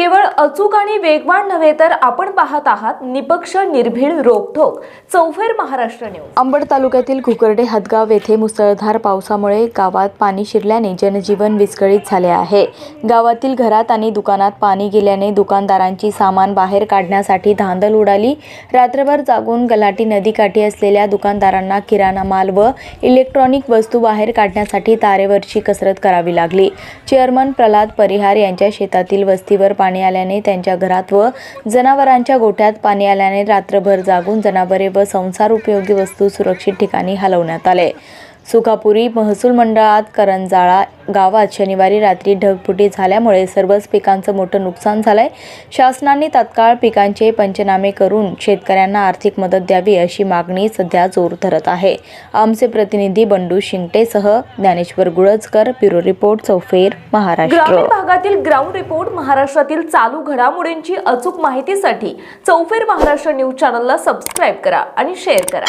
केवळ अचूक आणि वेगवान नव्हे तर आपण पाहत आहात निपक्ष निर्भीड रोखोक चौफेर महाराष्ट्र न्यूज. अंबड तालुक्यातील कुकर्डे हदगाव येथे मुसळधार पावसामुळे गावात पाणी शिरल्याने जनजीवन विस्कळीत झाले आहे. गावातील घरात आणि दुकानात पाणी गेल्याने दुकानदारांची सामान बाहेर काढण्यासाठी धांदल उडाली. रात्रभर जागून गलाटी नदीकाठी असलेल्या दुकानदारांना किराणा माल व इलेक्ट्रॉनिक वस्तू बाहेर काढण्यासाठी तारेवरची कसरत करावी लागली. चेअरमन प्रल्हाद परिहार यांच्या शेतातील वस्तीवर पाणी पाणी आल्याने त्यांच्या घरात व जनावरांच्या गोठ्यात पाणी आल्याने रात्रभर जागून जनावरे व संसार उपयोगी वस्तू सुरक्षित ठिकाणी हलवण्यात आले. सुखापुरी महसूल मंडळात करंजाळा गावात शनिवारी रात्री ढगफुटी झाल्यामुळे सर्वच पिकांचं मोठं नुकसान झालंय. शासनाने तात्काळ पिकांचे पंचनामे करून शेतकऱ्यांना आर्थिक मदत द्यावी अशी मागणी सध्या जोर धरत आहे. आमचे प्रतिनिधी बंडू शिंगटेसह ज्ञानेश्वर गुळजकर ब्युरो रिपोर्ट चौफेर महाराष्ट्र. ग्रामीण भागातील ग्राउंड रिपोर्ट महाराष्ट्रातील चालू घडामोडींची अचूक माहितीसाठी चौफेर महाराष्ट्र न्यूज चॅनलला सबस्क्राईब करा आणि शेअर करा.